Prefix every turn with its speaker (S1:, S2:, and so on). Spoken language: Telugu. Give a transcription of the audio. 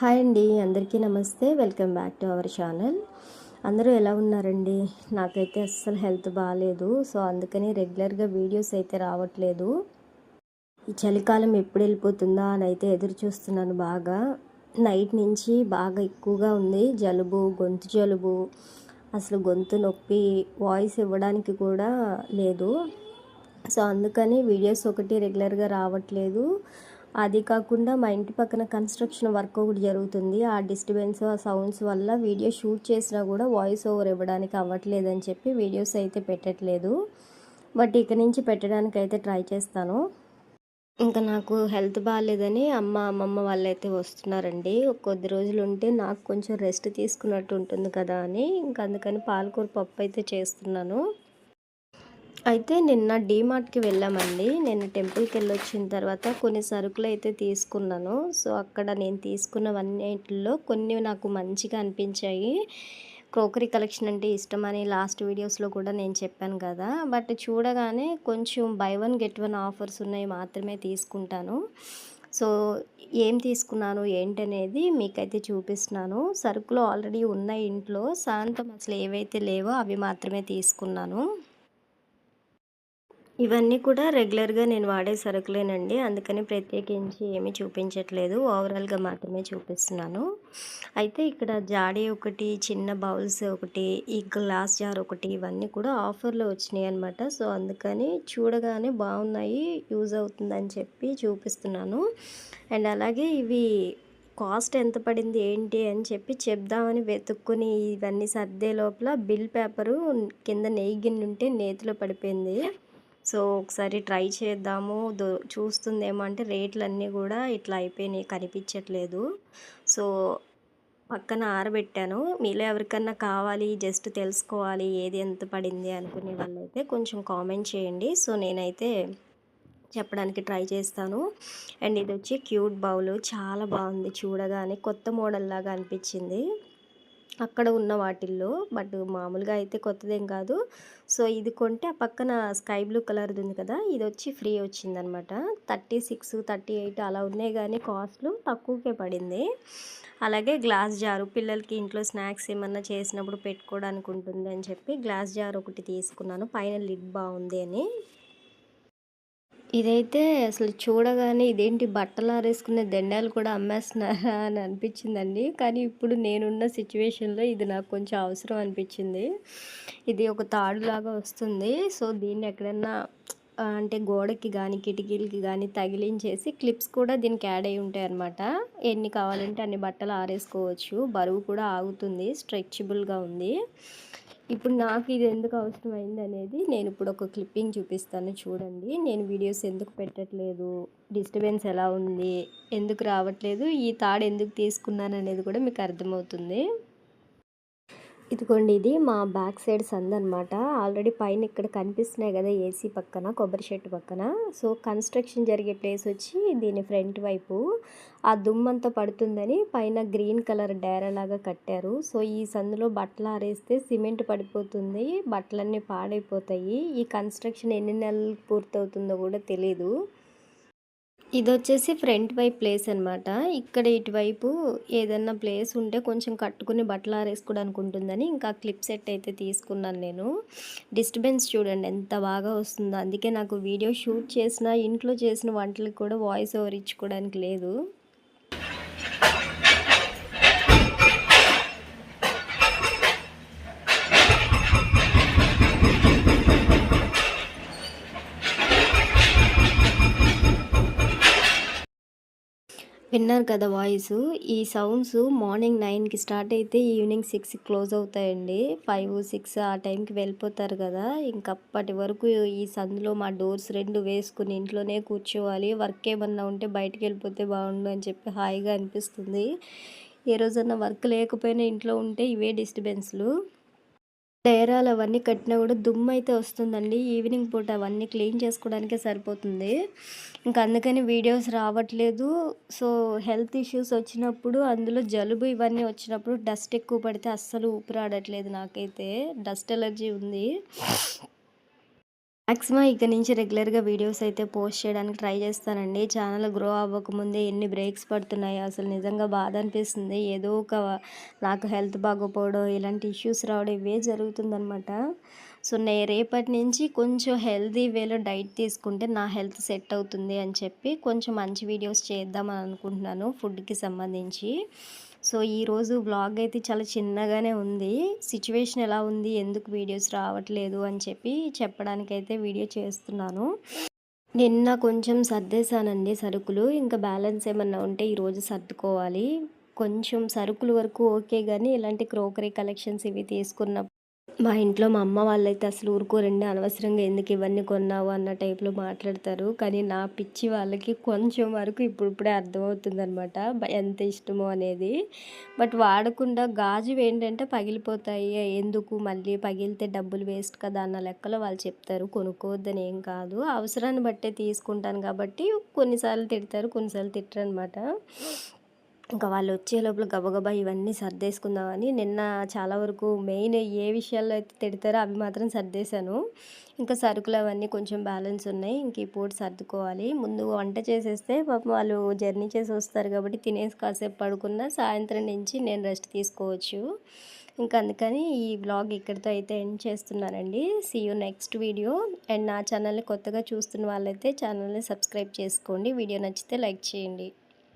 S1: హాయ్ అండి అందరికీ నమస్తే. Welcome back to our channel. అందరూ ఎలా ఉన్నారండి? నాకైతే అస్సలు హెల్త్ బాగాలేదు సో అందుకని రెగ్యులర్గా వీడియోస్ అయితే రావట్లేదు. ఈ చలికాలం ఎప్పుడు వెళ్ళిపోతుందా అని అయితే ఎదురు చూస్తున్నాను బాగా. నైట్ నుంచి బాగా ఎక్కువగా ఉంది. జలుబు గొంతు జలుబు అసలు గొంతు నొప్పి వాయిస్ ఇవ్వడానికి కూడా లేదు. సో అందుకని వీడియోస్ ఒకటి రెగ్యులర్గా రావట్లేదు. అది కాకుండా మా ఇంటి పక్కన కన్స్ట్రక్షన్ వర్క్ ఒకటి జరుగుతుంది. ఆ డిస్టర్బెన్స్ ఆ సౌండ్స్ వల్ల వీడియో షూట్ చేసినా కూడా వాయిస్ ఓవర్ ఇవ్వడానికి అవ్వట్లేదని చెప్పి వీడియోస్ అయితే పెట్టట్లేదు. బట్ ఇక నుంచి పెట్టడానికి అయితే ట్రై చేస్తాను. ఇంకా నాకు హెల్త్ బాగాలేదని అమ్మ అమ్మమ్మ వాళ్ళు అయితే వస్తున్నారండి కొద్ది రోజులు ఉంటే నాకు కొంచెం రెస్ట్ తీసుకున్నట్టు ఉంటుంది కదా అని. ఇంకా అందుకని పాలకూర పప్పు అయితే చేస్తున్నాను. అయితే నిన్న డీమార్ట్కి వెళ్ళామండి. నేను టెంపుల్కి వెళ్ళి వచ్చిన తర్వాత కొన్ని సరుకులు అయితే తీసుకున్నాను. సో అక్కడ నేను తీసుకున్నవన్నిటిలో కొన్ని నాకు మంచిగా అనిపించాయి. క్రోకరీ కలెక్షన్ అంటే ఇష్టం అని లాస్ట్ వీడియోస్లో కూడా నేను చెప్పాను కదా. బట్ చూడగానే కొంచెం buy one get one offers ఉన్నాయి మాత్రమే తీసుకుంటాను. సో ఏం తీసుకున్నాను ఏంటనేది మీకైతే చూపిస్తున్నాను. సరుకులు ఆల్రెడీ ఉన్నాయి ఇంట్లో. సాయంత్రం అసలు ఏవైతే లేవో అవి మాత్రమే తీసుకున్నాను. ఇవన్నీ కూడా రెగ్యులర్గా నేను వాడే సరుకులేనండి. అందుకని ప్రత్యేకించి ఏమీ చూపించట్లేదు. ఓవరాల్గా మాత్రమే చూపిస్తున్నాను. అయితే ఇక్కడ జాడీ ఒకటి చిన్న బౌల్స్ ఒకటి ఈ గ్లాస్ జార్ ఒకటి ఇవన్నీ కూడా ఆఫర్లో వచ్చినాయి అనమాట సో అందుకని చూడగానే బాగున్నాయి యూజ్ అవుతుందని చెప్పి చూపిస్తున్నాను. అండ్ అలాగే ఇవి కాస్ట్ ఎంత పడింది ఏంటి అని చెప్పి చెప్దామని వెతుక్కుని ఇవన్నీ సర్దే లోపల బిల్ పేపరు కింద నెయ్యి గిన్నె ఉంటే నేతిలో పడిపోయింది. సో ఒకసారి ట్రై చేద్దాము. దో చూస్తుందేమంటే రేట్లు అన్నీ కూడా ఇట్లా అయిపోయినాయి కనిపించట్లేదు. సో పక్కన ఆరబెట్టాను. మీలో ఎవరికన్నా కావాలి జస్ట్ తెలుసుకోవాలి ఏది ఎంత పడింది అనుకునే వాళ్ళైతే కొంచెం కామెంట్ చేయండి. సో నేనైతే చెప్పడానికి ట్రై చేస్తాను. అండ్ ఇది వచ్చి క్యూట్ బౌల్. చాలా బాగుంది చూడగానే. కొత్త మోడల్ లాగా అనిపించింది. అక్కడ ఉన్న వాటిల్లో బట్ మామూలుగా అయితే కొత్తదేం కాదు. సో ఇది కొంటే ఆ పక్కన స్కై బ్లూ కలర్ది ఉంది కదా ఇది వచ్చి ఫ్రీ వచ్చిందనమాట. థర్టీ సిక్స్ థర్టీ ఎయిట్ అలా ఉన్నాయి కానీ కాస్ట్లు తక్కువకే పడింది. అలాగే గ్లాస్ జారు పిల్లలకి ఇంట్లో స్నాక్స్ ఏమన్నా చేసినప్పుడు పెట్టుకోవడానికి ఉంటుంది అని చెప్పి గ్లాస్ జార్ ఒకటి తీసుకున్నాను. పైన లిడ్ బాగుంది అని. ఇదైతే అసలు చూడగానే ఇదేంటి బట్టలు ఆరేసుకునే దండాలు కూడా అమ్మేస్తున్నారా అని అనిపించిందండి. కానీ ఇప్పుడు నేనున్న సిచ్యువేషన్లో ఇది నాకు కొంచెం అవసరం అనిపించింది. ఇది ఒక తాడులాగా వస్తుంది. సో దీన్ని ఎక్కడన్నా అంటే గోడకి కానీ కిటికీలకి కానీ తగిలించేసి క్లిప్స్ కూడా దీనికి యాడ్ అయి ఉంటాయి అనమాట ఎన్ని కావాలంటే అన్ని బట్టలు ఆరేసుకోవచ్చు. బరువు కూడా ఆగుతుంది. స్ట్రెచబుల్గా ఉంది. ఇప్పుడు నాకు ఇది ఎందుకు అవసరమైంది అనేది నేను ఇప్పుడు ఒక క్లిప్పింగ్ చూపిస్తాను చూడండి. నేను వీడియోస్ ఎందుకు పెట్టట్లేదు? డిస్టర్బెన్స్ ఎలా ఉంది? ఎందుకు రావట్లేదు? ఈ తాడు ఎందుకు తీసుకున్నాను అనేది కూడా మీకు అర్థమవుతుంది. ఇదిగోండి ఇది మా బ్యాక్ సైడ్ సంద్ అనమాట ఆల్రెడీ పైన ఇక్కడ కనిపిస్తున్నాయి కదా ఏసీ పక్కన కొబ్బరి చెట్టు పక్కన. సో కన్స్ట్రక్షన్ జరిగే ప్లేస్ వచ్చి దీని ఫ్రంట్ వైపు. ఆ దుమ్మంతా పడుతుందని పైన గ్రీన్ కలర్ డేరా లాగా కట్టారు. సో ఈ సందులో బట్టలు ఆరేస్తే సిమెంట్ పడిపోతుంది బట్టలన్నీ పాడైపోతాయి. ఈ కన్స్ట్రక్షన్ ఎన్ని నెలలు పూర్తవుతుందో కూడా తెలీదు. ఇది వచ్చేసి ఫ్రంట్ వైపు ప్లేస్ అనమాట ఇక్కడ ఇటువైపు ఏదన్నా ప్లేస్ ఉంటే కొంచెం కట్టుకుని బట్టలు ఆరేసుకోవడానికి ఉంటుందని ఇంకా క్లిప్ సెట్ అయితే తీసుకున్నాను నేను. డిస్టర్బెన్స్ చూడండి ఎంత బాగా వస్తుందో. అందుకే నాకు వీడియో షూట్ చేసిన ఇంట్లో చేసిన వంటలకు కూడా వాయిస్ ఓవర్ ఇచ్చుకోవడానికి లేదు. విన్నారు కదా వాయిస్. ఈ సౌండ్స్ మార్నింగ్ నైన్కి స్టార్ట్ అయితే ఈవినింగ్ సిక్స్కి క్లోజ్ అవుతాయండి. ఫైవ్ సిక్స్ ఆ టైంకి వెళ్ళిపోతారు కదా. ఇంకప్పటి వరకు ఈ సందులో మా డోర్స్ రెండు వేసుకుని ఇంట్లోనే కూర్చోవాలి. వర్క్ ఏమన్నా ఉంటే బయటకు వెళ్ళిపోతే బాగుండు అని చెప్పి హాయిగా అనిపిస్తుంది. ఏ రోజన్నా వర్క్ లేకపోయినా ఇంట్లో ఉంటే ఇవే డిస్టర్బెన్స్లు. డేరాలు అవన్నీ కట్టినా కూడా దుమ్ము అయితే వస్తుందండి. ఈవినింగ్ పూట అవన్నీ క్లీన్ చేసుకోవడానికే సరిపోతుంది. ఇంకా అందుకని వీడియోస్ రావట్లేదు. సో హెల్త్ ఇష్యూస్ వచ్చినప్పుడు అందులో జలుబు ఇవన్నీ వచ్చినప్పుడు డస్ట్ ఎక్కువ పడితే అస్సలు ఊపిరాడట్లేదు నాకైతే. డస్ట్ ఎలర్జీ ఉంది. మ్యాక్సిమం ఇక నుంచి రెగ్యులర్గా వీడియోస్ అయితే పోస్ట్ చేయడానికి ట్రై చేస్తానండి. ఛానల్ గ్రో అవ్వకముందే ఎన్ని బ్రేక్స్ పడుతున్నాయి అసలు నిజంగా బాధ అనిపిస్తుంది. ఏదో ఒక నాకు హెల్త్ బాగోపోవడం ఇలాంటి ఇష్యూస్ రావడం ఇవే జరుగుతుందనమాట సో నే రేపటి నుంచి కొంచెం హెల్తీ వేలో డైట్ తీసుకుంటే నా హెల్త్ సెట్ అవుతుంది అని చెప్పి కొంచెం మంచి వీడియోస్ చేద్దామని అనుకుంటున్నాను ఫుడ్కి సంబంధించి. సో ఈరోజు బ్లాగ్ అయితే చాలా చిన్నగానే ఉంది. సిచ్యువేషన్ ఎలా ఉంది? ఎందుకు వీడియోస్ రావట్లేదు? అని చెప్పి చెప్పడానికైతే వీడియో చేస్తున్నాను. నిన్న కొంచెం సర్దేశానండి సరుకులు. ఇంకా బ్యాలెన్స్ ఏమన్నా ఉంటే ఈరోజు సర్దుకోవాలి. కొంచెం సరుకుల వరకు ఓకే కానీ ఇలాంటి క్రోకరీ కలెక్షన్స్ ఇవి తీసుకున్న మా ఇంట్లో మా అమ్మ వాళ్ళైతే అసలు ఊరుకోరండి అనవసరంగా ఎందుకు ఇవన్నీ కొన్నావు అన్న టైప్లో మాట్లాడతారు. కానీ నా పిచ్చి వాళ్ళకి కొంచెం వరకు ఇప్పుడిప్పుడే అర్థమవుతుంది అనమాట ఎంత ఇష్టమో అనేది. బట్ వాడకుండా గాజు ఏంటంటే పగిలిపోతాయి ఎందుకు మళ్ళీ పగిలితే డబ్బులు వేస్ట్ కదా అన్న లెక్కలో వాళ్ళు చెప్తారు. కొనుక్కోవద్దని ఏం కాదు. అవసరాన్ని బట్టే తీసుకుంటాను కాబట్టి కొన్నిసార్లు తిడతారు కొన్నిసార్లు తిట్టరు అనమాట ఇంకా వాళ్ళు వచ్చే లోపల గబగబా ఇవన్నీ సర్దేసుకుందామని నిన్న చాలా వరకు మెయిన్ ఏ విషయాల్లో అయితే తిడతారో అవి మాత్రం సర్దేశాను. ఇంకా సరుకులు అవన్నీ కొంచెం బ్యాలెన్స్ ఉన్నాయి. ఇంక ఈ సర్దుకోవాలి. ముందు వంట చేసేస్తే పాపం వాళ్ళు జర్నీ చేసి వస్తారు కాబట్టి తినేసి కాసేపు పడుకున్నా సాయంత్రం నుంచి నేను రెస్ట్ తీసుకోవచ్చు. ఇంకా అందుకని ఈ బ్లాగ్ ఇక్కడితో అయితే ఎండ్ చేస్తున్నానండి. See you next video and నా ఛానల్ని కొత్తగా చూస్తున్న వాళ్ళైతే ఛానల్ని సబ్స్క్రైబ్ చేసుకోండి. వీడియో నచ్చితే లైక్ చేయండి.